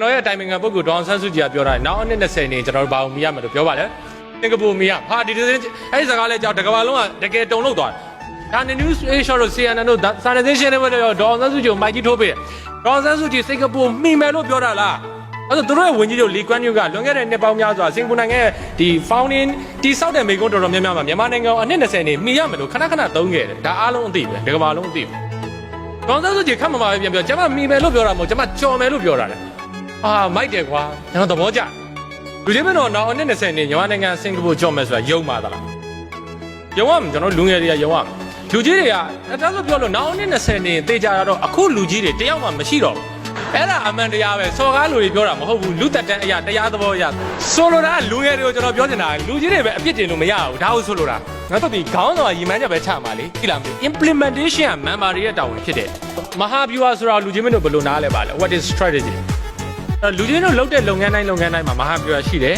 ကျွန်တော်ရဲ့တိုင်ပင်ခံပုဂ္ဂိုလ်ဒေါအောင်ဆန်းစုကြည်ကပြောတာနောက်အနှစ်20နေကျွန်တော်တို့ဘာအောင်မရမယ်လို့ပြောပါလေစင်ကာပူမရဟာဒီဒီအဲ့ဒီစကားလဲကြောက်တကဘာလုံးကတကယ်တုံလို့သွားတယ်ဒါနေ news asia တို့ CNN တို့စာနယ်ဇင်းရှင်းနေပဲတော့ဒေါအောင်ဆန်းစုကြည်ကိုမိုက်ကြီးထိုးပေးတယ်ဒေါအောင်ဆန်းစုကြည်စင်ကာပူမိမယ်လို့ပြောတာလားအဲ့တော့သူတို့ရဲ့ဝန်ကြီးချုပ်လီကွမ်နျူကလွန်ခဲ့တဲ့နှစ်ပေါင်းများစွာစင်ကာပူနိုင်ငံရဲ့ဒီ founding တိစောက်တဲ့မိကုန်းတော်တော်များများမှာမြန်မာနိုင်ငံကိုအနှစ်20နေမိရမယ်လို့ခဏခဏသုံးခဲ့တယ်ဒါအားလုံးအသိပဲတကဘာလုံးအသိပဲဒေါအောင်ဆန်းစုကြည်ခက်မမှာပဲပြန်ပြောကျွန်မမိမယ်လို့ပြောတာမဟုတ်ကျွန်မကြော်မယ်လို့ပြောတာလေ အာမိုက်တယ်ကွာကျွန်တော်သဘောကျလူချင်းမင်းတော့နောက်အနှစ်20နှစ်မြန်မာနိုင်ငံစင်ကာပူကြော်မယ်ဆိုတာယုံပါသလားယုံရမှာကျွန်တော်လူငယ်တွေကယုံရမှာလူကြီးတွေကအတန်းဆိုပြောလို့နောက်အနှစ်20နှစ်တေးကြတာတော့အခုလူကြီးတွေတယောက်မှမရှိတော့ဘူးအဲ့ဒါအမှန်တရားပဲစော်ကားလူတွေပြောတာမဟုတ်ဘူးလူတက်တန်းအရာတရားသဘောအရာဆိုလိုတာကလူငယ်တွေကိုကျွန်တော်ပြောချင်တာလူကြီးတွေပဲအပြစ်တင်လို့မရဘူးဒါဟုတ်ဆိုလိုတာငါတို့ဒီခေါင်းဆောင်ကရီမန်းချက်ပဲချမှာလေကြည့်လားမသိ implementation က member တွေရဲ့တာဝန်ဖြစ်တယ်မဟာဗျူဟာဆိုတာလူကြီးမင်းတို့ဘယ်လိုနားလဲပါလဲ what is strategy အဲ့ လူချင်းတို့လုပ်တဲ့လုပ်ငန်းတိုင်းလုပ်ငန်းတိုင်းမှာမဟာဗျူဟာရှိတယ်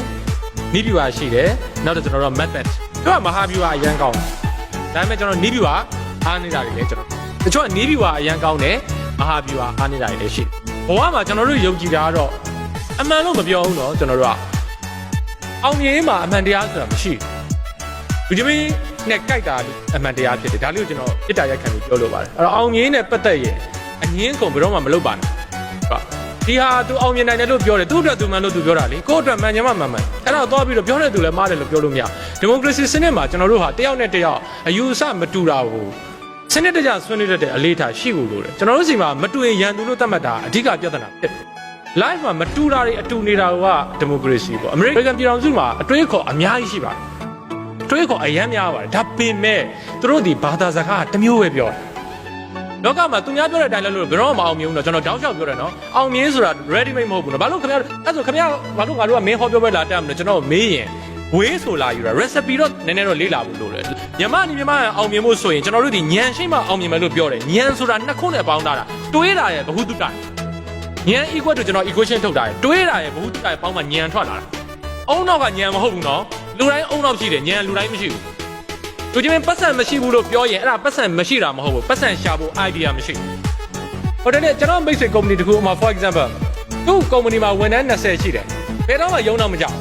နိဗျူဟာရှိတယ်နောက်တော့ကျွန်တော်တို့ method သူကမဟာဗျူဟာအရန်ကောင်းတယ်ဒါပေမဲ့ကျွန်တော်နိဗျူဟာအားနေတာတွေလည်းကျွန်တော်တချို့ကနိဗျူဟာအရန်ကောင်းတယ်မဟာဗျူဟာအားနေတာတွေလည်းရှိတယ်ဘဝမှာကျွန်တော်တို့ယုံကြည်တာကတော့အမှန်လို့မပြောဘူးเนาะကျွန်တော်တို့ကအောင်မြင်ရေးမှာအမှန်တရားဆိုတာမရှိဘူးလူချင်းနဲ့ကြိုက်တာအမှန်တရားဖြစ်တယ်ဒါလေးကိုကျွန်တော်ပြစ်တာရိုက်ခံပြီးပြောလိုပါတယ်အဲ့တော့အောင်မြင်ရေးနဲ့ပတ်သက်ရင်အငင်းကုန်ဘယ်တော့မှမလုပ်ပါနဲ့ဟုတ် ဒီဟာ तू အောင်မြင်နိုင်တယ်လို့ပြောတယ်သူ့အတွက် तू မှန်လို့ तू ပြောတာလေကိုယ့်အတွက်မှန်ချင်မှမှန်မှန်အဲ့တော့သွားပြီးတော့ပြောတဲ့သူလည်းမှားတယ်လို့ပြောလို့မရဒီမိုကရေစီစနစ်မှာကျွန်တော်တို့ဟာတယောက်နဲ့တယောက်အယူအဆမတူတာကိုစနစ်တကျဆွေးနွေးတတ်တဲ့အလေးထားရှိဖို့လိုတယ်ကျွန်တော်တို့စီမှာမတူရင်ရန်သူလို့သတ်မှတ်တာအဓိကပြဿနာဖြစ်တယ် live မှာမတူတာတွေအတူနေတာကဒီမိုကရေစီပေါ့အမေရိကန်ပြည်ထောင်စုမှာအတွေးခေါ်အများကြီးရှိပါတယ်အတွေးခေါ်အယမ်းများပါတယ်ဒါပေမဲ့သူတို့ဒီဘာသာစကားကတစ်မျိုးပဲပြောတယ် လောကမှာသူများပြောတဲ့အတိုင်းလည်းလို့ဘယ်တော့မှမအောင်မြင်ဘူးတော့ကျွန်တော်တောက်လျှောက်ပြောတယ်နော်အောင်မြင်ဆိုတာ ready made မဟုတ်ဘူးနော်ဘာလို့ခင်ဗျားအဲ့ဆိုခင်ဗျားဘာလို့ငါတို့ကမင်းဟောပြောပွဲလာတက်မလို့ကျွန်တော်မေးရင်ဝေးဆိုလာယူတာ recipe တော့နည်းနည်းတော့လေးလာဘူးလို့လေညမနီမြမအောင်မြင်ဖို့ဆိုရင်ကျွန်တော်တို့ဒီညံရှိမှအောင်မြင်မယ်လို့ပြောတယ်ညံဆိုတာနှစ်ခုနဲ့ပေါင်းတာတာတွေးတာရဲ့ဘ ഹു တုတညံ equal to ကျွန်တော် equation ထုတ်တာရဲ့တွေးတာရဲ့ဘ ഹു တုတရဲ့ပေါင်းမှညံထွက်လာတာအုံနောက်ကညံမဟုတ်ဘူးနော်လူတိုင်းအုံနောက်ရှိတယ်ညံလူတိုင်းမရှိဘူး သူချင်းပတ်စံမရှိဘူးလို့ပြောရင်အဲ့ဒါပတ်စံမရှိတာမဟုတ်ဘူးပတ်စံရှာဖို့ idea မရှိဘူးဟိုတနေ့ကျွန်တော်မိတ်ဆွေ company တခုအမှာ for example သူ့ company မှာဝန်ထမ်း20ရှိတယ်ဘယ်တော့မှယုံတော့မကြောက်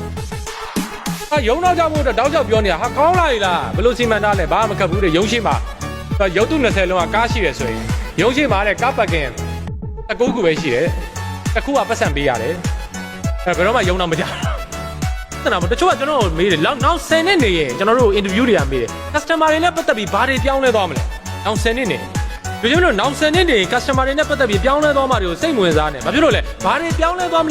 ဟာယုံတော့ကြောက်ဖို့တော့တောက်ကြောက်ပြောနေတာဟာကောင်းလာပြီလားဘယ်လိုစီမံထားလဲဘာမှမခက်ဘူးတဲ့ယုံရှိမှာရုပ်တု20လုံးကကားရှိတယ်ဆိုရင်ယုံရှိမှာတဲ့ကားပတ်ကင်အကူကူပဲရှိတယ်တစ်ခုကပတ်စံပေးရတယ်အဲဘယ်တော့မှယုံတော့မကြောက် ဘူးတနာမတချို့ကကျွန်တော်တို့မေးတယ်နောက်နောက်10နှစ်နေရင်ကျွန်တော်တို့ interview တွေကမေးတယ် customer တွေနဲ့ပတ်သက်ပြီးဘာတွေပြောင်းလဲသွားမလဲနောက်10နှစ်နေဒီလိုမျိုးနောက်10နှစ်နေရင် customer တွေနဲ့ပတ်သက်ပြီးပြောင်းလဲသွားမှတွေကိုစိတ်ဝင်စားနေဘာဖြစ်လို့လဲဘာတွေပြောင်းလဲသွားမလဲ